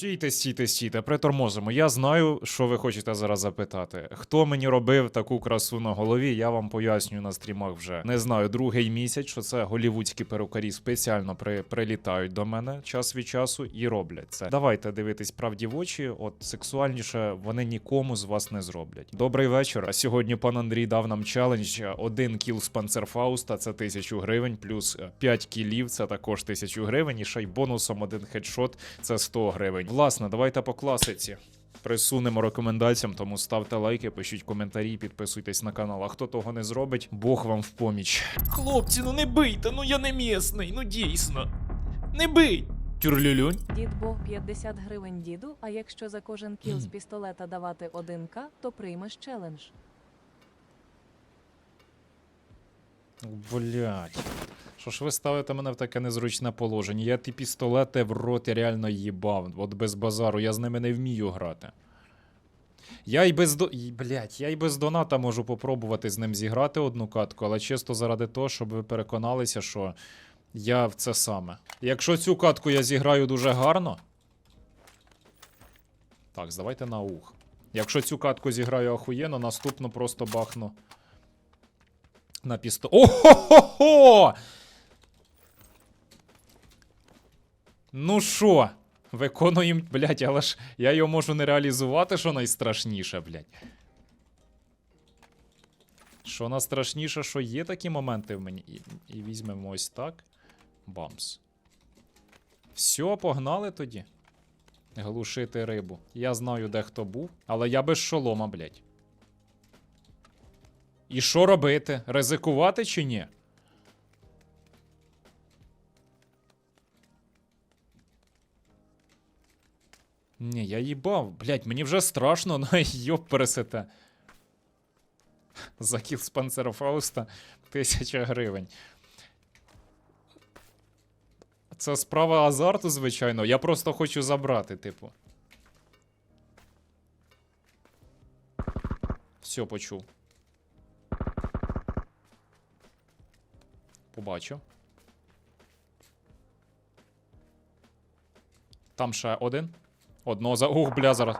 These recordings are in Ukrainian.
Стійте, стійте, стійте, притормозимо. Я знаю, що ви хочете зараз запитати. Хто мені робив таку красу на голові, я вам поясню на стрімах вже. Не знаю, другий місяць, що це голівудські перукарі спеціально при, прилітають до мене час від часу і роблять це. Давайте дивитись правді в очі, от сексуальніше вони нікому з вас не зроблять. Добрий вечір. А сьогодні пан Андрій дав нам челендж. Один кіл з панцерфауста це тисячу гривень, плюс 5 кілів це також тисячу гривень. І ще й бонусом один хедшот це 100 гривень. Власне, давайте по класиці. Присунемо рекомендаціям, тому ставте лайки, пишіть коментарі, підписуйтесь на канал. А хто того не зробить, Бог вам в поміч. Хлопці, ну не бийте, ну я не місний, ну дійсно. Не бий! Тюрлюлюнь. Дід Бог 50 гривень діду, а якщо за кожен кіл з пістолета давати 1к, то приймеш челендж. Блять. Що ж ви ставите мене в таке незручне положення? Я ті пістолети в роті реально їбав. От без базару, я з ними не вмію грати. Я й без до. Блять, я й без доната можу попробувати з ним зіграти одну катку, але чисто заради того, щоб ви переконалися, що я в це саме. Якщо цю катку я зіграю дуже гарно. Так, здавайте на ух. Якщо цю катку зіграю охуєнно, наступну просто бахну на пісто. О-хо-хо-хо! Ну що? Виконуємо, блядь, але ж я його можу не реалізувати, що найстрашніше, блядь. Що найстрашніше, що є такі моменти в мені. І, і візьмемо ось так. Бамс. Все, погнали тоді. Глушити рибу. Я знаю, де хто був, але я без шолома, блядь. І що робити? Ризикувати чи ні? Ні, я їбав. Блять, мені вже страшно, ну йоп пересете. За кіл з панцерфауста тисяча гривень. Це справа азарту, звичайно. Я просто хочу забрати, типу. Все, почув. Побачив. Там ще один. Одного за. Ух, бля, зараз.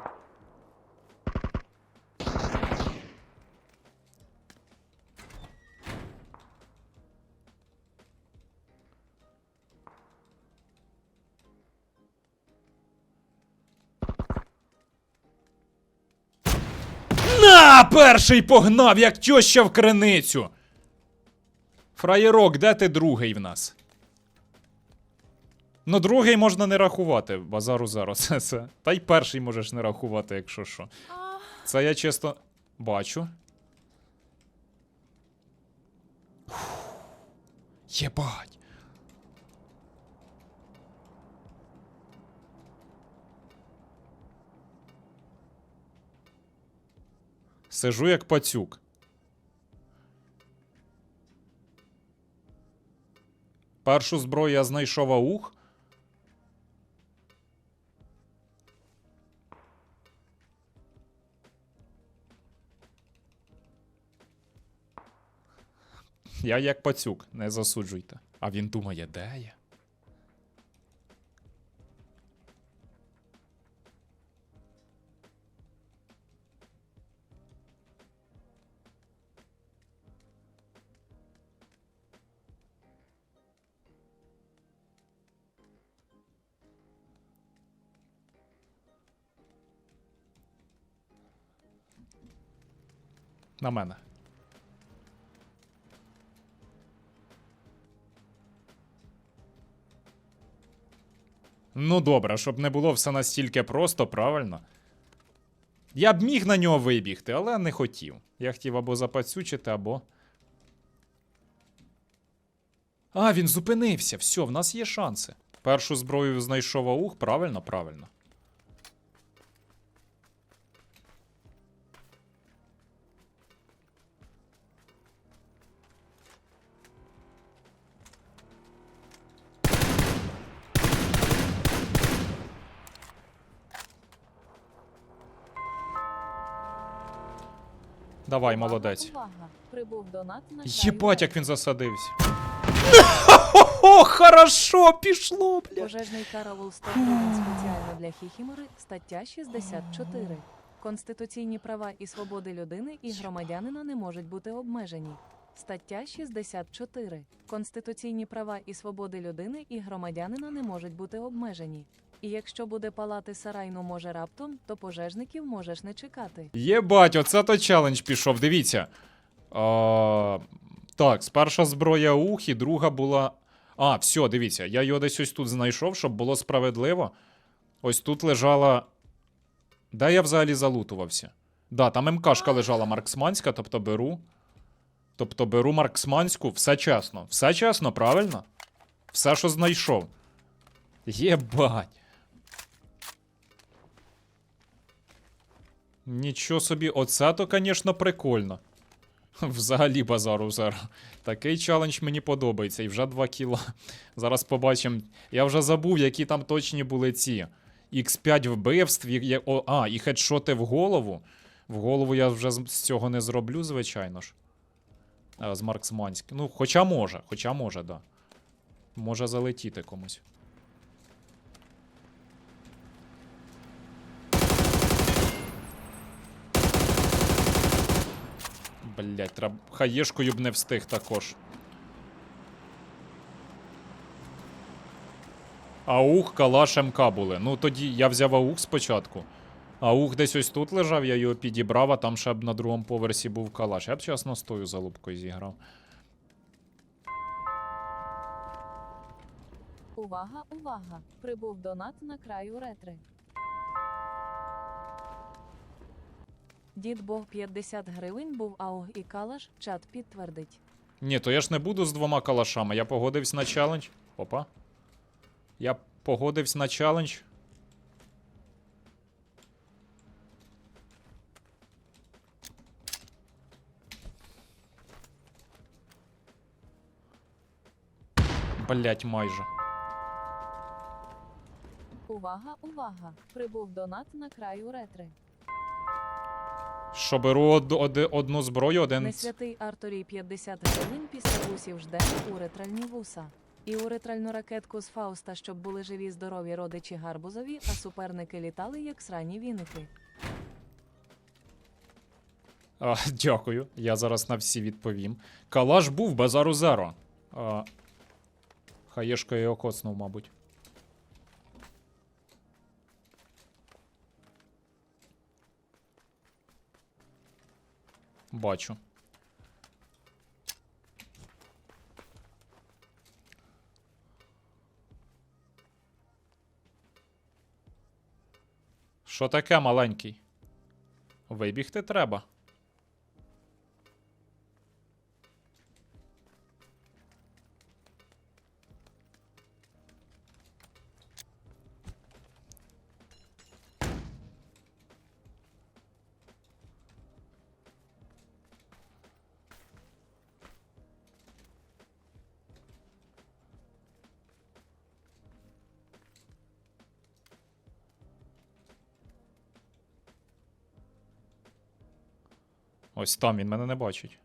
На! Перший погнав, як тьоща в криницю. Фраєрок, де ти другий в нас? Ну, другий можна не рахувати, базару зараз. Це. Та й перший можеш не рахувати, якщо що. Це я чисто бачу. Єбать. Сижу як пацюк. Першу зброю я знайшов аух. Я як пацюк, не засуджуйте. А він думає, де я? На мене. Ну добре, щоб не було все настільки просто, правильно? Я б міг на нього вибігти, але не хотів. Я хотів або запацючити, або. А, він зупинився. Все, в нас є шанси. Першу зброю знайшов аух, правильно, правильно. Давай, молодець. Єбать, як він засадився. О, хорошо, пішло, бля. Пожежний караул 100 спеціально для хіхімори, стаття 64. Конституційні права і свободи людини і громадянина не можуть бути обмежені. Стаття 64. Конституційні права і свободи людини і громадянина не можуть бути обмежені. І якщо буде палати сарай, ну може раптом, то пожежників можеш не чекати. Єбать, оце то челендж пішов. Дивіться. А, так, сперша зброя ух, і друга була. А, все, дивіться, я його десь ось тут знайшов, щоб було справедливо. Ось тут лежала. Де я взагалі залутувався? Да, там МКшка лежала марксманська, тобто беру. Тобто беру марксманську, все чесно. Все чесно, правильно? Все, що знайшов. Єбать. Нічого собі, оце то, звісно, прикольно. Взагалі базару зеро. Такий челендж мені подобається, і вже 2 кіла. Зараз побачимо. Я вже забув, які там точні були ці. X5 вбивств, і- о, а, і хедшоти в голову. В голову я вже з цього не зроблю, звичайно ж. А, з Марксманським. Ну, хоча може, хоча може, да. Може залетіти комусь. Блять, треба. Хаєшкою б не встиг також. Аух, калаш МК були. Ну тоді я взяв аух спочатку. Аух десь ось тут лежав, я його підібрав, а там ще б на другому поверсі був калаш. Я б чесно з тою залупкою зіграв. Увага, увага! Прибув донат на краю ретри. Дід Бог 50 гривень був ауг і калаш, чат підтвердить. Ні, то я ж не буду з двома калашами. Я погодився на челендж. Опа. Я погодився на челендж. Блять, майже. Увага, увага! Прибув донат на краю ретри. Що беру од, од- одну зброю, один. ц- Несвятий Арторій 50 гривень після вусів жде уретральні вуса. І уретральну ракетку з Фауста, щоб були живі здорові родичі гарбузові, а суперники літали як срані віники. А, дякую. Я зараз на всі відповім. Калаш був базару зеро. А, хаєшка його коцнув, мабуть. Бачу. Що таке маленький? Вибігти треба. Ось там він мене не бачить.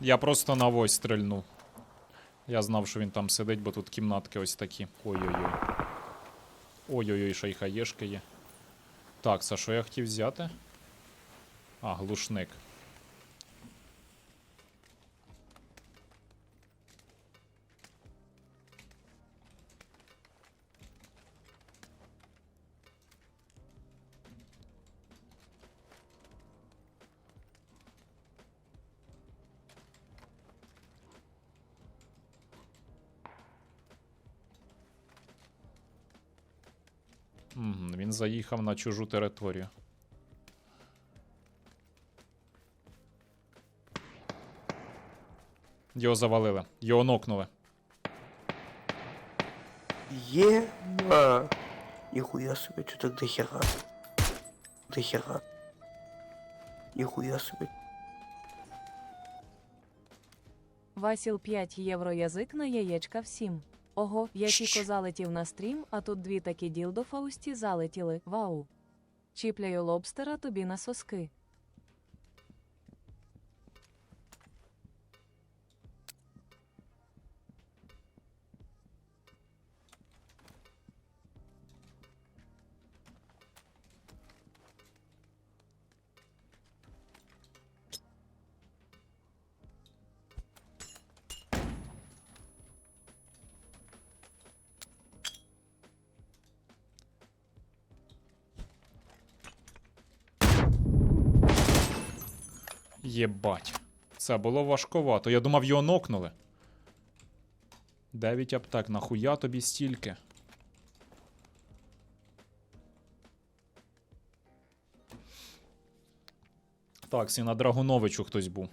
Я просто на вось стрельнув. Я знав, що він там сидить, бо тут кімнатки ось такі. Ой-ой-ой. Ой-ой-ой, ще й хаєшки є. Так, це що я хотів взяти? А, глушник. Він заїхав на чужу територію. Його завалили. Його нокнули. Еба. Нихуя себе, что так дохера. Дохера. Нихуя себе. Васіл 5 євро язик на яєчка всім. Ого, я тільки залетів на стрім, а тут дві такі ділдо Фаусті залетіли. Вау. Чіпляю лобстера тобі на соски. Єбать. Це було важковато. Я думав, його нокнули. Дев'ять аптек, нахуя тобі стільки? Так, і на Драгуновичу хтось був.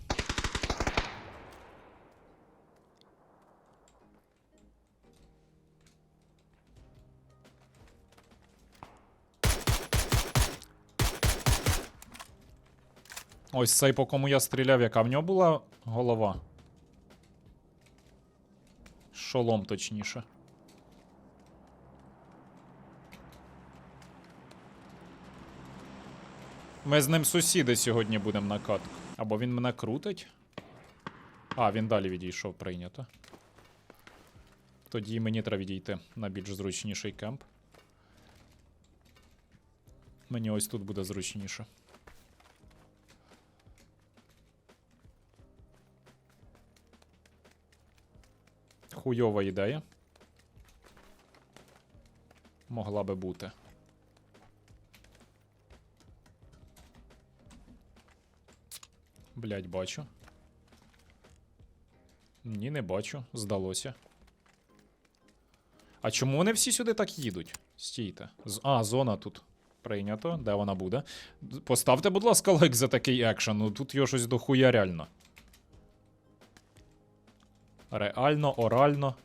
Ось цей, по кому я стріляв, яка в нього була голова. Шолом, точніше. Ми з ним сусіди сьогодні будемо на катку. Або він мене крутить. А, він далі відійшов, прийнято. Тоді мені треба відійти на більш зручніший кемп. Мені ось тут буде зручніше. Хуйова ідея. Могла би бути. Блять, бачу. Ні, не бачу. Здалося. А чому вони всі сюди так їдуть? Стійте. А, зона тут. Прийнято. Де вона буде? Поставте, будь ласка, лайк за такий екшен. Ну тут його щось дохуя реально. Реально, орально.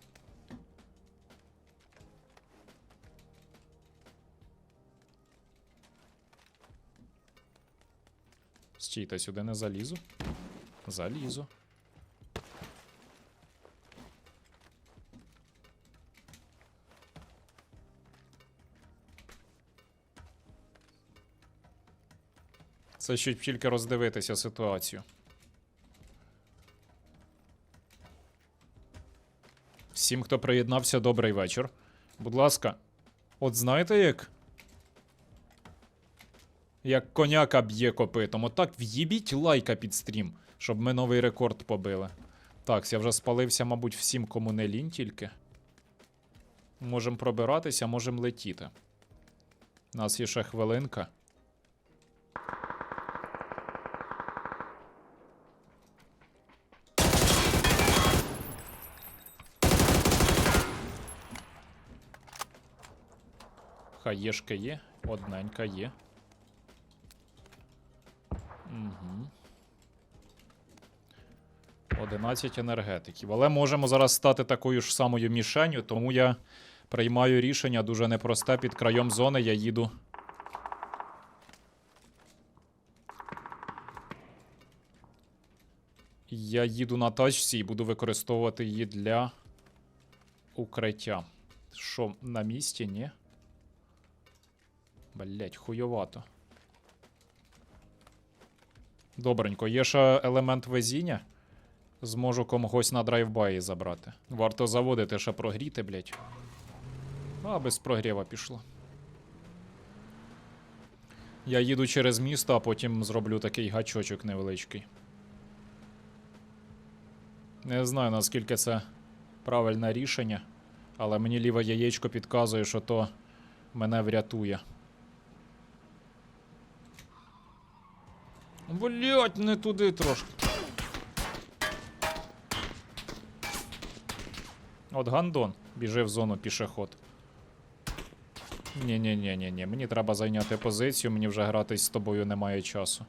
Стійте, сюди не залізу. Залізу. Це щоб тільки роздивитися ситуацію. Всім, хто приєднався, добрий вечір. Будь ласка, от знаєте як? Як коняка б'є копитом. Отак в'їбіть лайка під стрім, щоб ми новий рекорд побили. Так, я вже спалився, мабуть, всім, кому не лінь тільки. Можем пробиратися, можем летіти. У нас є ще хвилинка. Хаєшка є, одненька є. Угу. 11 енергетиків. Але можемо зараз стати такою ж самою мішенью, тому я приймаю рішення дуже непросте. Під краєм зони я їду. Я їду на тачці і буду використовувати її для укриття. Що, на місці, ні? Блять, хуйовато. Добренько, є ще елемент везіння. Зможу комусь на драйвбаї забрати. Варто заводити, ще прогріти, блять. А, без прогріва пішло. Я їду через місто, а потім зроблю такий гачочок невеличкий. Не знаю, наскільки це правильне рішення, але мені ліве яєчко підказує, що то мене врятує. Блять, не туди трошки. От гандон біжи в зону пішоход. ні ні ні ні ні мені треба зайняти позицію, мені вже гратись з тобою немає часу.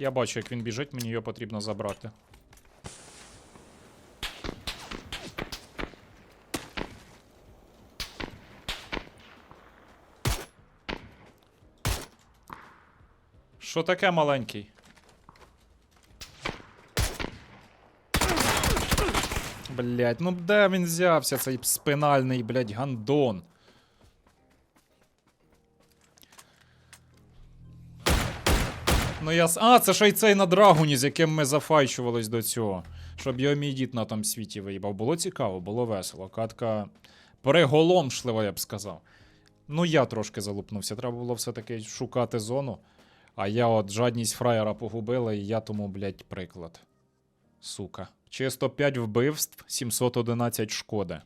Я бачу, як він біжить, мені його потрібно забрати. Що таке маленький? Блять, ну де він взявся, цей спинальний, блять, гандон? Ну я. А, це ще й цей на драгуні, з яким ми зафайчувались до цього. Щоб його мій дід на тому світі виїбав. Було цікаво, було весело. Катка приголомшлива, я б сказав. Ну, я трошки залупнувся. Треба було все-таки шукати зону. А я от жадність фраєра погубила, і я тому, блядь, приклад. Сука. Чисто 5 вбивств, 711 шкоди.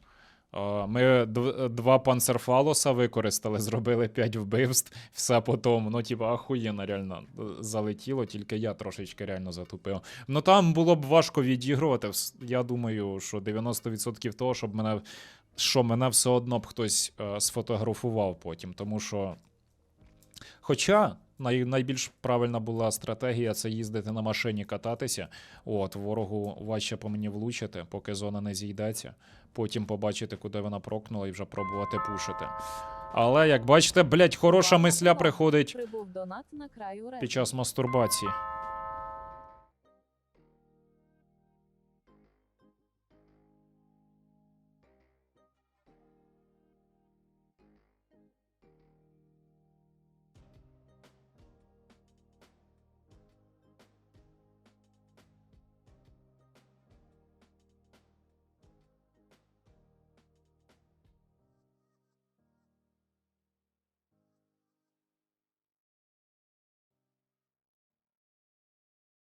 Е, Ми два панцерфалоса використали, зробили 5 вбивств, все по тому. Ну, типа, ахуєнно реально е, залетіло, тільки я трошечки реально затупив. Ну там було б важко відігрувати. Я думаю, що 90% того, щоб мене, що мене все одно б хтось е, сфотографував потім. Тому що. Хоча най, найбільш правильна була стратегія це їздити на машині кататися. От, ворогу важче по мені влучити, поки зона не зійдеться. Потім побачити, куди вона прокнула, і вже пробувати пушити. Але як бачите, блять, хороша мисля приходить Прибув донат на краю під час мастурбації.